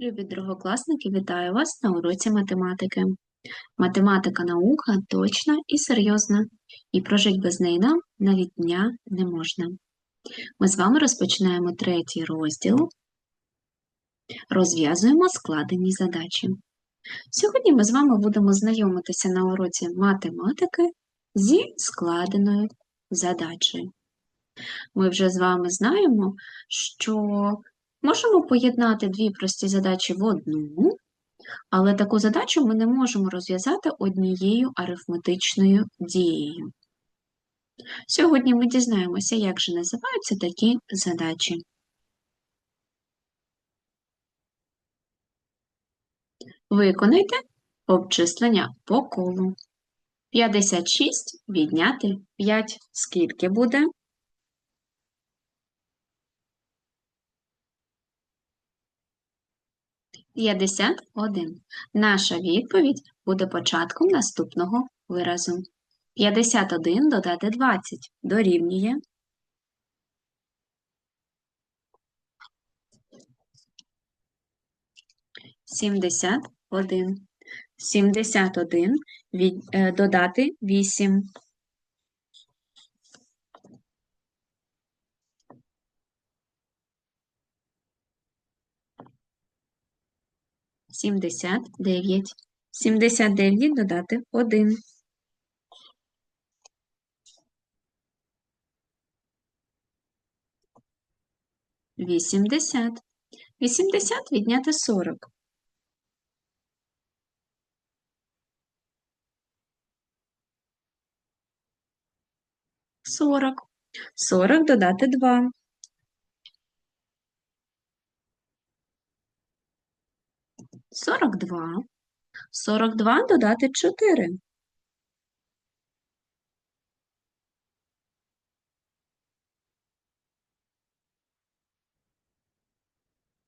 Любі другокласники, вітаю вас на уроці математики. Математика наука точна і серйозна, і прожить без неї нам навіть дня не можна. Ми з вами розпочинаємо третій розділ, розв'язуємо складені задачі. Сьогодні ми з вами будемо знайомитися на уроці математики зі складеною задачею. Ми вже з вами знаємо, що Можемо поєднати дві прості задачі в одну, але таку задачу ми не можемо розв'язати однією арифметичною дією. Сьогодні ми дізнаємося, як же називаються такі задачі. Виконайте обчислення по колу. 56 відняти 5. Скільки буде? 51. Наша відповідь буде початком наступного виразу. 51 додати 20 дорівнює. Сімдесят один. Сімдесят один е, додати вісім. 79. 79 додати 1. Вісімдесят. Вісімдесят відняти сорок. Сорок. Сорок додати два. 42. 42 додати 4.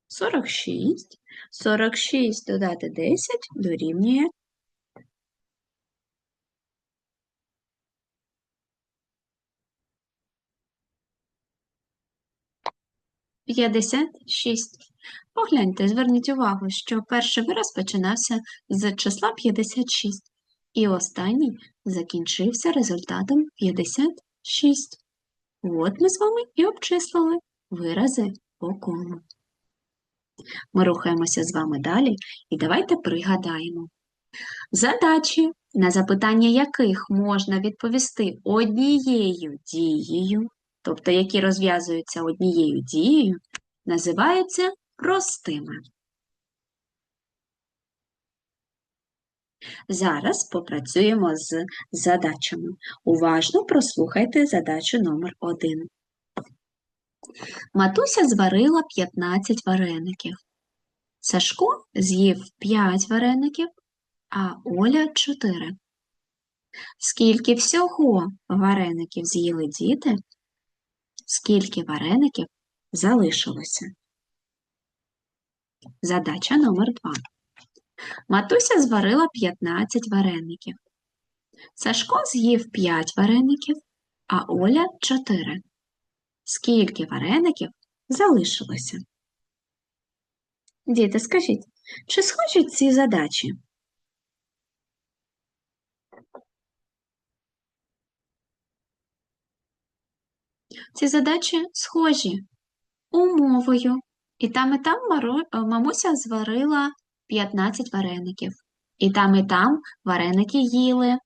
Сорок шість. Сорок шість додати десять дорівнює. П'ятдесят шість. Погляньте, зверніть увагу, що перший вираз починався з числа 56, і останній закінчився результатом 56. От ми з вами і обчислили вирази по колу. Ми рухаємося з вами далі і давайте пригадаємо. Задачі, на запитання яких можна відповісти однією дією, тобто які розв'язуються однією дією, називаються простими. Зараз попрацюємо з задачами. Уважно прослухайте задачу номер 1 Матуся зварила 15 вареників. Сашко з'їв 5 вареників, а Оля 4. Скільки всього вареників з'їли діти? Скільки вареників залишилося? Задача номер 2 Матуся зварила 15 вареників. Сашко з'їв 5 вареників, а Оля 4. Скільки вареників залишилося? Діти, скажіть, чи схожі ці задачі? Ці задачі схожі умовою. І там, і там е, мамуся зварила 15 вареників. І там, і там вареники їли.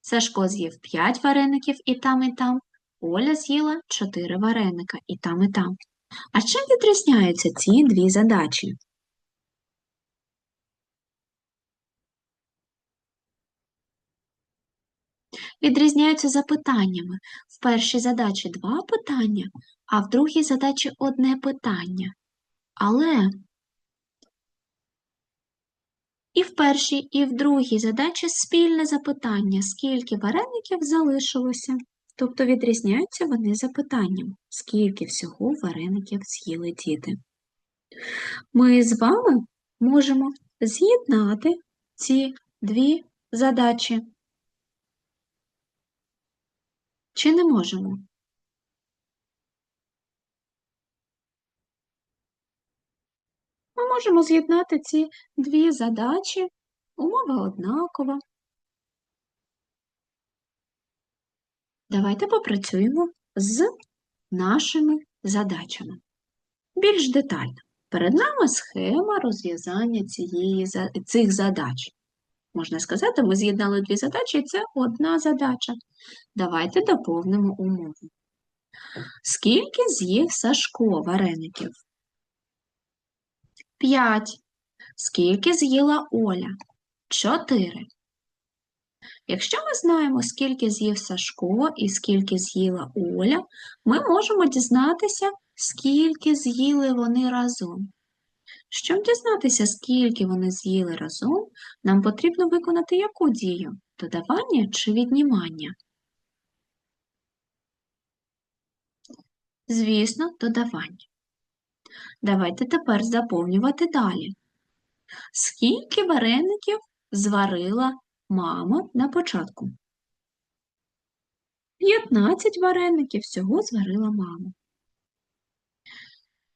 Сашко з'їв 5 вареників і там, і там. Оля з'їла 4 вареника і там, і там. А чим відрізняються ці дві задачі? Відрізняються запитаннями. В першій задачі два питання, а в другій задачі одне питання. Але і в першій, і в другій задачі спільне запитання, скільки вареників залишилося. Тобто відрізняються вони запитанням, скільки всього вареників з'їли діти. Ми з вами можемо з'єднати ці дві задачі. Чи не можемо? Ми можемо з'єднати ці дві задачі. Умова однакова. Давайте попрацюємо з нашими задачами. Більш детально. Перед нами схема розв'язання цих задач. Можна сказати, ми з'єднали дві задачі, і це одна задача. Давайте доповнимо умову. Скільки з'їв Сашко вареників? П'ять. Скільки з'їла Оля? Чотири. Якщо ми знаємо, скільки з'їв Сашко і скільки з'їла Оля, ми можемо дізнатися, скільки з'їли вони разом. Щоб дізнатися, скільки вони з'їли разом, нам потрібно виконати яку дію додавання чи віднімання? Звісно, додавання. Давайте тепер заповнювати далі. Скільки вареників зварила мама на початку? 15 вареників всього зварила мама.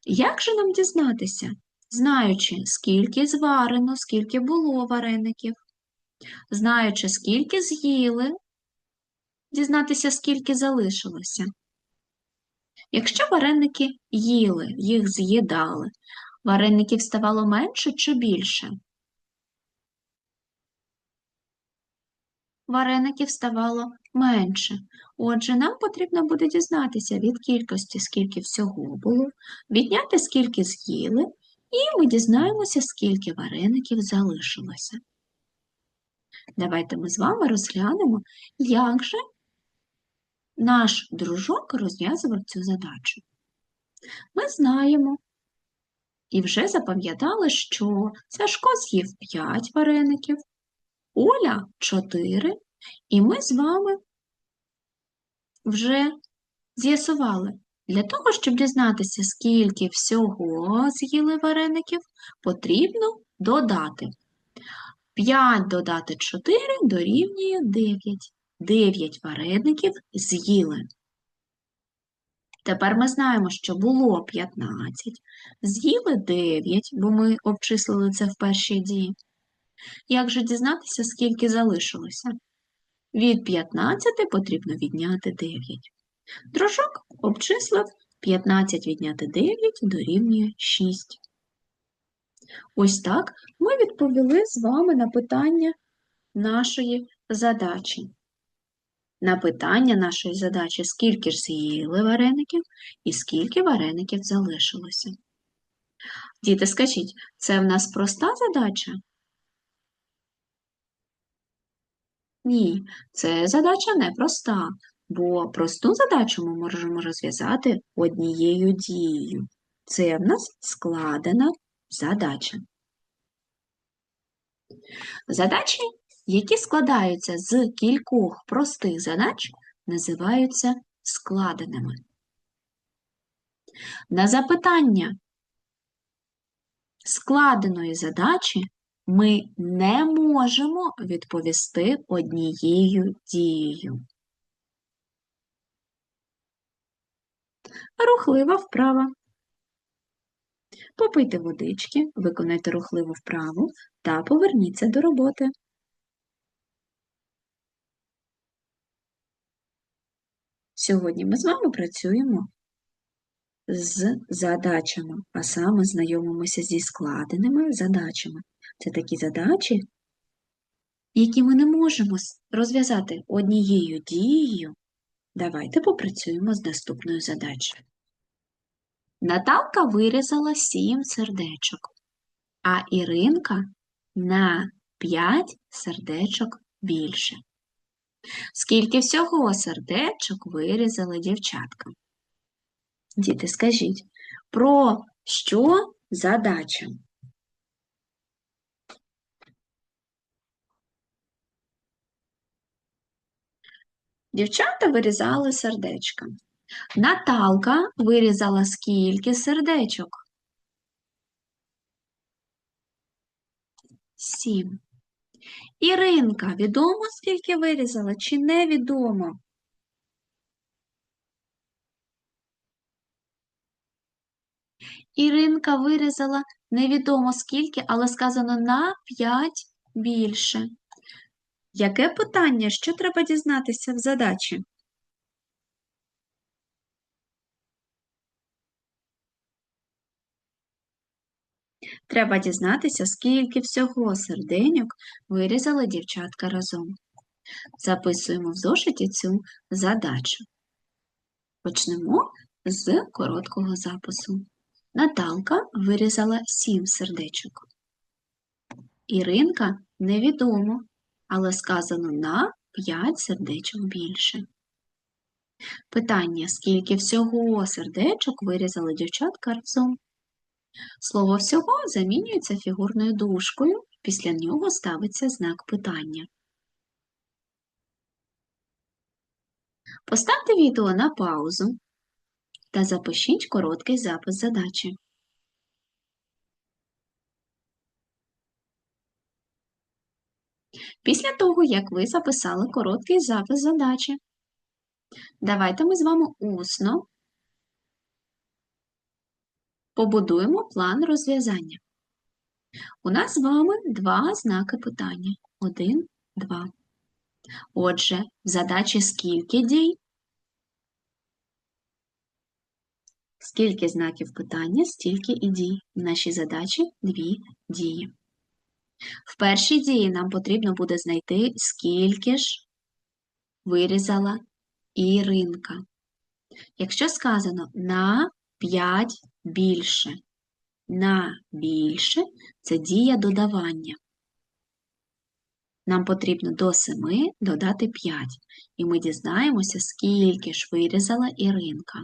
Як же нам дізнатися, знаючи, скільки зварено, скільки було вареників, знаючи, скільки з'їли, дізнатися, скільки залишилося? Якщо вареники їли, їх з'їдали, вареників ставало менше чи більше? Вареників ставало менше. Отже, нам потрібно буде дізнатися від кількості, скільки всього було, відняти, скільки з'їли, і ми дізнаємося, скільки вареників залишилося. Давайте ми з вами розглянемо, як же наш дружок розв'язував цю задачу. Ми знаємо і вже запам'ятали, що Сашко з'їв 5 вареників, Оля 4, і ми з вами вже з'ясували, для того, щоб дізнатися, скільки всього з'їли вареників, потрібно додати. 5 додати 4 дорівнює 9. 9 вареників з'їли. Тепер ми знаємо, що було 15, з'їли 9, бо ми обчислили це в першій дії. Як же дізнатися, скільки залишилося? Від 15 потрібно відняти 9. Дружок обчислив 15 відняти 9 дорівнює 6. Ось так ми відповіли з вами на питання нашої задачі. На питання нашої задачі, скільки ж з'їли вареників і скільки вареників залишилося. Діти, скажіть, це в нас проста задача? Ні, це задача непроста, бо просту задачу ми можемо розв'язати однією дією. Це в нас складена задача. Задачі, які складаються з кількох простих задач, називаються складеними. На запитання складеної задачі ми не можемо відповісти однією дією. Рухлива вправа. Попийте водички, виконайте рухливу вправу та поверніться до роботи. Сьогодні ми з вами працюємо з задачами, а саме знайомимося зі складеними задачами. Це такі задачі, які ми не можемо розв'язати однією дією. Давайте попрацюємо з наступною задачею. Наталка вирізала сім сердечок, а Іринка на п'ять сердечок більше. Скільки всього сердечок вирізали дівчатка? Діти, скажіть, про що задача? Дівчата вирізали сердечка. Наталка вирізала скільки сердечок? Сім. Іринка відомо, скільки вирізала, чи невідомо? Іринка вирізала невідомо скільки, але сказано на 5 більше. Яке питання? Що треба дізнатися в задачі? Треба дізнатися, скільки всього серденьок вирізали дівчатка разом. Записуємо в зошиті цю задачу. Почнемо з короткого запису. Наталка вирізала 7 сердечок. Іринка невідомо, але сказано на 5 сердечок більше. Питання, скільки всього сердечок вирізали дівчатка разом? Слово всього замінюється фігурною дужкою, після нього ставиться знак питання. Поставте відео на паузу та запишіть короткий запис задачі. Після того, як ви записали короткий запис задачі, давайте ми з вами усно побудуємо план розв'язання. У нас з вами два знаки питання. Один, два. Отже, в задачі скільки дій? Скільки знаків питання, стільки і дій. В нашій задачі дві дії. В першій дії нам потрібно буде знайти, скільки ж вирізала Іринка. Якщо сказано на 5 більше, на більше це дія додавання. Нам потрібно до 7 додати 5, і ми дізнаємося, скільки ж вирізала Іринка.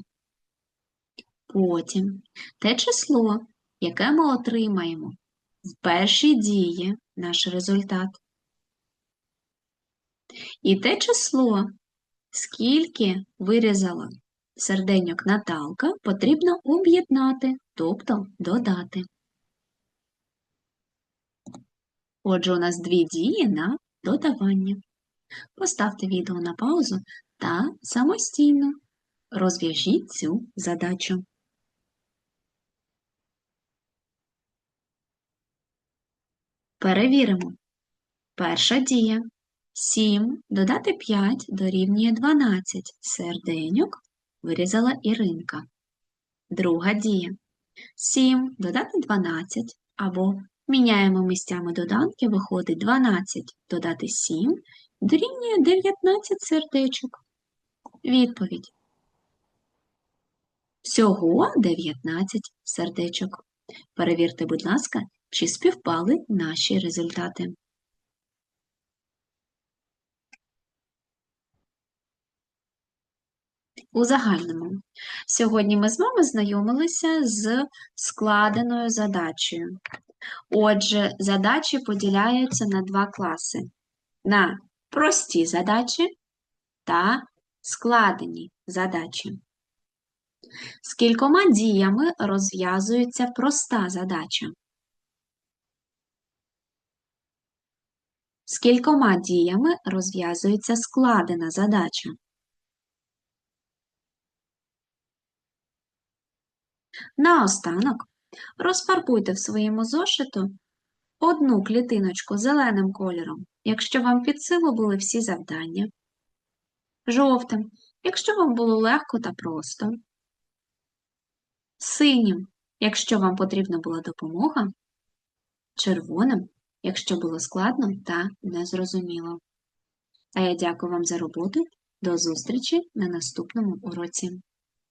Потім те число, яке ми отримаємо в першій дії наш результат. І те число, скільки вирізала серденьок Наталка, потрібно об'єднати, тобто додати. Отже, у нас дві дії на додавання. Поставте відео на паузу та самостійно розв'яжіть цю задачу. Перевіримо. Перша дія. 7 додати 5 дорівнює 12. Серденьок вирізала Іринка. Друга дія. 7 додати 12 або міняємо місцями доданки, виходить 12 додати 7 дорівнює 19 сердечок. Відповідь. Всього 19 сердечок. Перевірте, будь ласка, чи співпали наші результати. У загальному. Сьогодні ми з вами знайомилися з складеною задачею. Отже, задачі поділяються на два класи: на прості задачі та складені задачі. З кількома діями розв'язується проста задача. З кількома діями розв'язується складена задача. Наостанок розфарбуйте в своєму зошиту одну клітиночку зеленим кольором, якщо вам під силу були всі завдання, жовтим, якщо вам було легко та просто, синім, якщо вам потрібна була допомога, червоним, якщо було складно та незрозуміло. А я дякую вам за роботу. До зустрічі на наступному уроці.